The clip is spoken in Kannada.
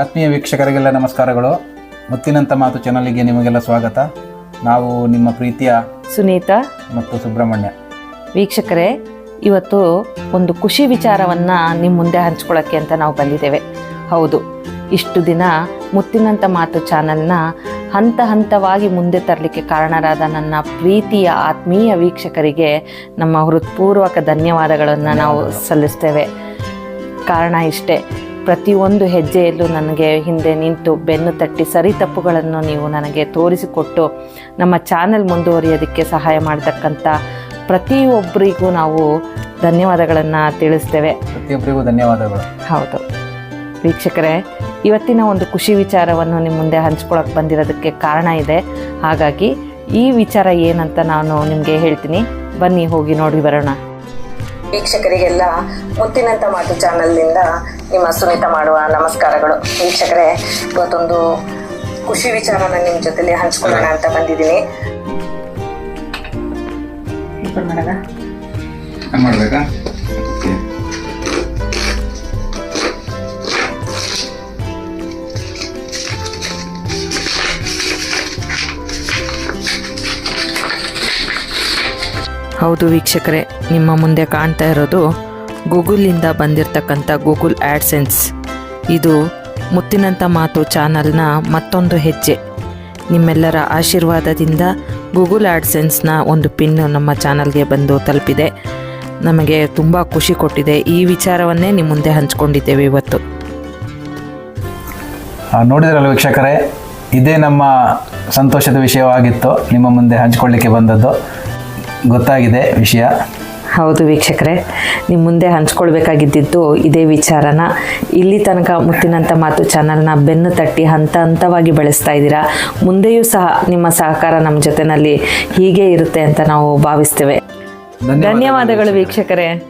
ಆತ್ಮೀಯ ವೀಕ್ಷಕರಿಗೆಲ್ಲ ನಮಸ್ಕಾರಗಳು. ಮುತ್ತಿನಂತ ಮಾತು ಚಾನಲಿಗೆ ನಿಮಗೆಲ್ಲ ಸ್ವಾಗತ. ನಾವು ನಿಮ್ಮ ಪ್ರೀತಿಯ ಸುನೀತಾ ಮತ್ತು ಸುಬ್ರಹ್ಮಣ್ಯ. ವೀಕ್ಷಕರೇ ಇವತ್ತು ಒಂದು ಖುಷಿ ವಿಚಾರವನ್ನು ನಿಮ್ಮ ಮುಂದೆ ಹಂಚ್ಕೊಳ್ಳೋಕ್ಕೆ ಅಂತ ನಾವು ಬಂದಿದ್ದೇವೆ. ಹೌದು ಇಷ್ಟು ದಿನ ಮುತ್ತಿನಂತ ಮಾತು ಚಾನಲ್ನ ಹಂತ ಹಂತವಾಗಿ ಮುಂದೆ ತರಲಿಕ್ಕೆ ಕಾರಣರಾದ ನನ್ನ ಪ್ರೀತಿಯ ಆತ್ಮೀಯ ವೀಕ್ಷಕರಿಗೆ ನಮ್ಮ ಹೃತ್ಪೂರ್ವಕ ಧನ್ಯವಾದಗಳನ್ನು ನಾವು ಸಲ್ಲಿಸ್ತೇವೆ. ಕಾರಣ ಇಷ್ಟೇ ಪ್ರತಿಯೊಂದು ಹೆಜ್ಜೆಯಲ್ಲೂ ನನಗೆ ಹಿಂದೆ ನಿಂತು ಬೆನ್ನು ತಟ್ಟಿ ಸರಿ ತಪ್ಪುಗಳನ್ನು ನೀವು ನನಗೆ ತೋರಿಸಿಕೊಟ್ಟು ನಮ್ಮ ಚಾನೆಲ್ ಮುಂದುವರಿಯೋದಕ್ಕೆ ಸಹಾಯ ಮಾಡತಕ್ಕಂಥ ಪ್ರತಿಯೊಬ್ಬರಿಗೂ ನಾವು ಧನ್ಯವಾದಗಳನ್ನು ತಿಳಿಸ್ತೇವೆ. ಪ್ರತಿಯೊಬ್ಬರಿಗೂ ಧನ್ಯವಾದಗಳು. ಹೌದು. ವೀಕ್ಷಕರೇ ಇವತ್ತಿನ ಒಂದು ಖುಷಿ ವಿಚಾರವನ್ನು ನಿಮ್ಮ ಮುಂದೆ ಹಂಚ್ಕೊಳಕ್ಕೆ ಬಂದಿರೋದಕ್ಕೆ ಕಾರಣ ಇದೆ. ಹಾಗಾಗಿ ಈ ವಿಚಾರ ಏನಂತ ನಾನು ನಿಮಗೆ ಹೇಳ್ತೀನಿ. ಬನ್ನಿ ಹೋಗಿ ನೋಡಿ ಬರೋಣ. ವೀಕ್ಷಕರಿಗೆಲ್ಲ ಮುತ್ತಿನಂತ ಮಾತು ಚಾನಲ್ನಿಂದ ನಿಮ್ಮ ಸುನೀತ ಮಾಡುವ ನಮಸ್ಕಾರಗಳು. ವೀಕ್ಷಕರೇ ಇವತ್ತೊಂದು ಖುಷಿ ವಿಚಾರನ ನಿಮ್ಮ ಜೊತೆಲಿ ಹಂಚ್ಕೊಳ್ಳೋಣ ಅಂತ ಬಂದಿದ್ದೀನಿ. ಮಾಡಬೇಕಾ? ಹೌದು ವೀಕ್ಷಕರೇ, ನಿಮ್ಮ ಮುಂದೆ ಕಾಣ್ತಾ ಇರೋದು ಗೂಗಲಿಂದ ಬಂದಿರತಕ್ಕಂಥ ಗೂಗಲ್ ಆ್ಯಡ್ಸೆನ್ಸ್ ಇದು ಮುತ್ತಿನಂಥ ಮಾತು ಚಾನಲ್ನ ಮತ್ತೊಂದು ಹೆಜ್ಜೆ. ನಿಮ್ಮೆಲ್ಲರ ಆಶೀರ್ವಾದದಿಂದ ಗೂಗಲ್ ಆ್ಯಡ್ಸೆನ್ಸ್ನ ಒಂದು ಪಿನ್ ನಮ್ಮ ಚಾನಲ್ಗೆ ಬಂದು ತಲುಪಿದೆ. ನಮಗೆ ತುಂಬ ಖುಷಿ ಕೊಟ್ಟಿದೆ. ಈ ವಿಚಾರವನ್ನೇ ನಿಮ್ಮ ಮುಂದೆ ಹಂಚ್ಕೊಂಡಿದ್ದೇವೆ ಇವತ್ತು. ನೋಡಿದ್ರಲ್ಲ ವೀಕ್ಷಕರೇ, ಇದೇ ನಮ್ಮ ಸಂತೋಷದ ವಿಷಯವಾಗಿತ್ತು. ನಿಮ್ಮ ಮುಂದೆ ಹಂಚಿಕೊಳ್ಳಿಕ್ಕೆ ಬಂದದ್ದು. ಗೊತ್ತಾಗಿದೆ ವಿಷಯ. ಹೌದು ವೀಕ್ಷಕರೇ ನಿಮ್ಮ ಮುಂದೆ ಹಂಚ್ಕೊಳ್ಬೇಕಾಗಿದ್ದಿದ್ದು ಇದೇ ವಿಚಾರನ. ಇಲ್ಲಿ ತನಕ ಮುತ್ತಿನಂಥ ಮಾತು ಚಾನಲ್ನ ಬೆನ್ನು ತಟ್ಟಿ ಹಂತ ಹಂತವಾಗಿ ಬೆಳೆಸ್ತಾ ಇದ್ದೀರಾ? ಮುಂದೆಯೂ ಸಹ ನಿಮ್ಮ ಸಹಕಾರ ನಮ್ಮ ಜೊತೆನಲ್ಲಿ ಹೀಗೆ ಇರುತ್ತೆ ಅಂತ ನಾವು ಭಾವಿಸ್ತೇವೆ. ಧನ್ಯವಾದಗಳು ವೀಕ್ಷಕರೇ.